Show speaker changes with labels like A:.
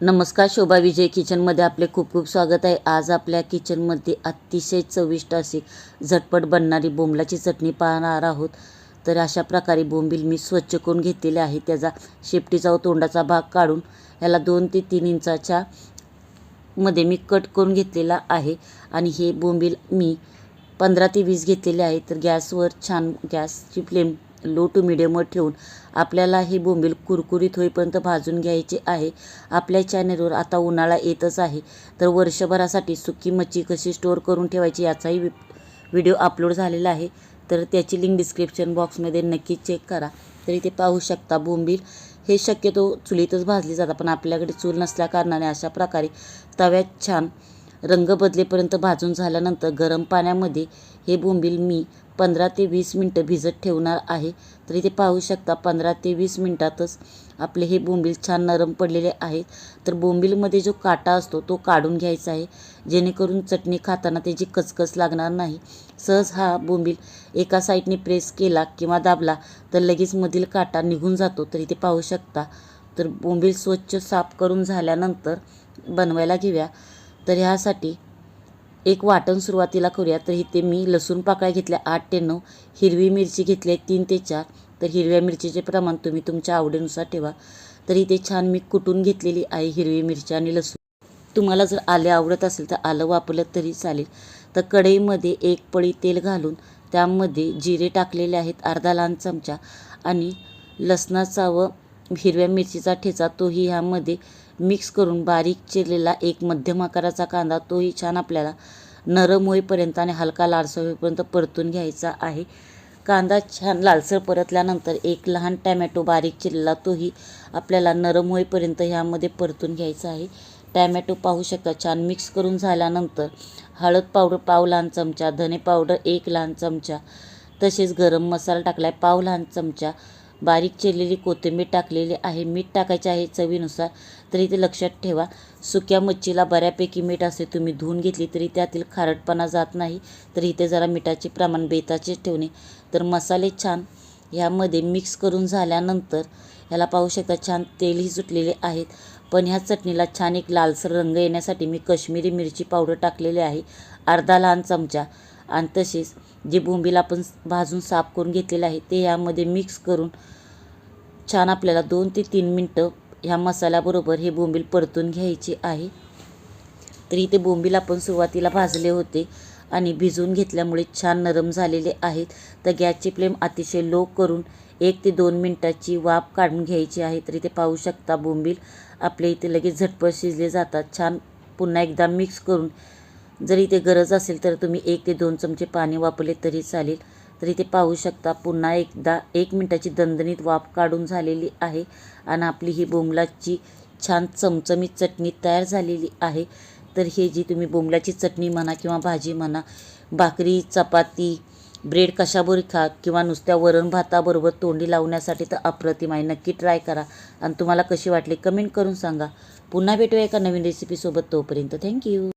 A: नमस्कार शोभा विजय किचनमध्ये आपले खूप खूप स्वागत आहे. आज आपल्या किचनमध्ये अतिशय चविष्ट अशी झटपट बनणारी बोंबलाची चटणी पाहणार आहोत. तर अशा प्रकारे बोंबील मी स्वच्छ करून घेतलेले आहे. त्याचा शेपटीचा व तोंडाचा भाग काढून ह्याला दोन ते तीन इंचाच्या मध्ये मी कट करून घेतलेला आहे. आणि हे बोंबील मी पंधरा ते वीस घेतलेले आहे. तर गॅसवर छान गॅसची फ्लेम लो टू मिडियमवर ठेवून आपल्याला हे बोंबील कुरकुरीत होईपर्यंत भाजून घ्यायचे आहे. आपल्या चॅनेलवर आता उन्हाळा येतच आहे. तर वर्षभरासाठी सुकी मच्छी कशी स्टोअर करून ठेवायची याचाही वि व्हिडिओ अपलोड झालेला आहे. तर त्याची लिंक डिस्क्रिप्शन बॉक्समध्ये नक्की चेक करा. तर इथे पाहू शकता बोंबील. हे शक्यतो चुलीतच भाजली जातात पण आपल्याकडे चूल नसल्याकारणाने अशा प्रकारे तव्यात छान रंग बदलेपर्यंत भाजून झाल्यानंतर गरम पाण्यामध्ये हे बोंबील मी पंधरा ते वीस मिनटं भिजत ठेवणार आहे. तर इथे पाहू शकता पंधरा ते वीस मिनटातच आपले हे बोंबील छान नरम पडलेले आहेत. तर बोंबीलमध्ये जो काटा असतो तो काढून घ्यायचा आहे. जेणेकरून चटणी खाताना त्याची कचकच लागणार नाही. सहज हा बोंबील एका साईडने प्रेस केला किंवा दाबला तर लगेच मधील काटा निघून जातो. तर इथे पाहू शकता. तर बोंबील स्वच्छ साफ करून झाल्यानंतर बनवायला घेऊया. तर ह्यासाठी एक वाटण सुरुवातीला करूया. तर इथे मी लसूण पाकळ्या घेतल्या आठ ते नऊ. हिरवी मिरची घेतली आहे तीन ते चार. तर हिरव्या मिरचीचे प्रमाण तुम्ही तुमच्या आवडीनुसार ठेवा. तर इथे छान मी कुटून घेतलेली आहे हिरवी मिरची आणि लसूण. तुम्हाला जर आले आवडत असेल तर आलं वापरलं तरी चालेल. तर कढईमध्ये एक पळी तेल घालून त्यामध्ये जिरे टाकलेले आहेत अर्धा लहान चमचा. आणि लसणाचा व हिरव्या मिरचीचा ठेचा तोही ह्यामध्ये मिक्स करून बारीक चिरलेला एक मध्यम आकाराचा कांदा तोही छान आपल्याला नरम होईपर्यंत आणि हलका लालसर होईपर्यंत परतून घ्यायचा आहे. कांदा छान लालसर परतल्यानंतर एक लहान टॅमॅटो बारीक चिरलेला तोही आपल्याला नरम होईपर्यंत ह्यामध्ये परतून घ्यायचा आहे. टॅमॅटो पाहू शकता छान मिक्स करून झाल्यानंतर हळद पावडर पाव लहान चमचा धने पावडर एक लहान चमचा तसेच गरम मसाला टाकला आहे पाव लहान चमचा बारीक चिरलेली कोथिंबीर टाकलेली आहे. मीठ टाकायचे आहे चवीनुसार. तरी ते लक्षात ठेवा. सुक्या मच्छीला बऱ्यापैकी मीठ असे तुम्ही धुवून घेतली तरी त्यातील खारटपणा जात नाही. तर इथे जरा मिठाचे प्रमाण बेताचेच ठेवणे. तर मसाले छान ह्यामध्ये मिक्स करून झाल्यानंतर ह्याला पाहू शकता छान तेलही सुटलेले आहेत. पण ह्या चटणीला छान एक लालसर रंग येण्यासाठी मी कश्मीरी मिरची पावडर टाकलेली आहे. अर्धा लहान चमचा. आणि तसेच जे बोंबील आपण भाजून साफ करून घेतलेले आहे ते यामध्ये मिक्स करून छान आपल्याला दोन ते तीन मिनटं ह्या मसाल्याबरोबर हे बोंबील परतून घ्यायचे आहे. तर इथे बोंबील आपण सुरुवातीला भाजले होते आणि भिजवून घेतल्यामुळे छान नरम झालेले आहेत. तर गॅसची फ्लेम अतिशय लो करून एक ते दोन मिनटाची वाफ काढून घ्यायची आहे. तर इथे पाहू शकता बोंबील आपल्या इथे लगेच झटपट शिजले जातात. छान पुन्हा एकदा मिक्स करून जर इथे गरज असेल तर तुम्ही एक ते दोन चमचे पाणी वापरले तरी चालेल. तर इथे पाहू शकता पुन्हा एकदा एक मिनटाची दणदणीत वाफ काढून झालेली आहे आणि आपली ही बोंबलाची छान चमचमीत चटणी तयार झालेली आहे. तर हे जी तुम्ही बोंबलाची चटणी म्हणा किंवा भाजी म्हणा भाकरी चपाती ब्रेड कशाबरोबर खा किंवा नुसत्या वरण भाताबरोबर तोंडी लावण्यासाठी तर अप्रतिम आहे. नक्की ट्राय करा आणि तुम्हाला कशी वाटली कमेंट करून सांगा. पुन्हा भेटूया एका नवीन रेसिपीसोबत तोपर्यंत. थँक्यू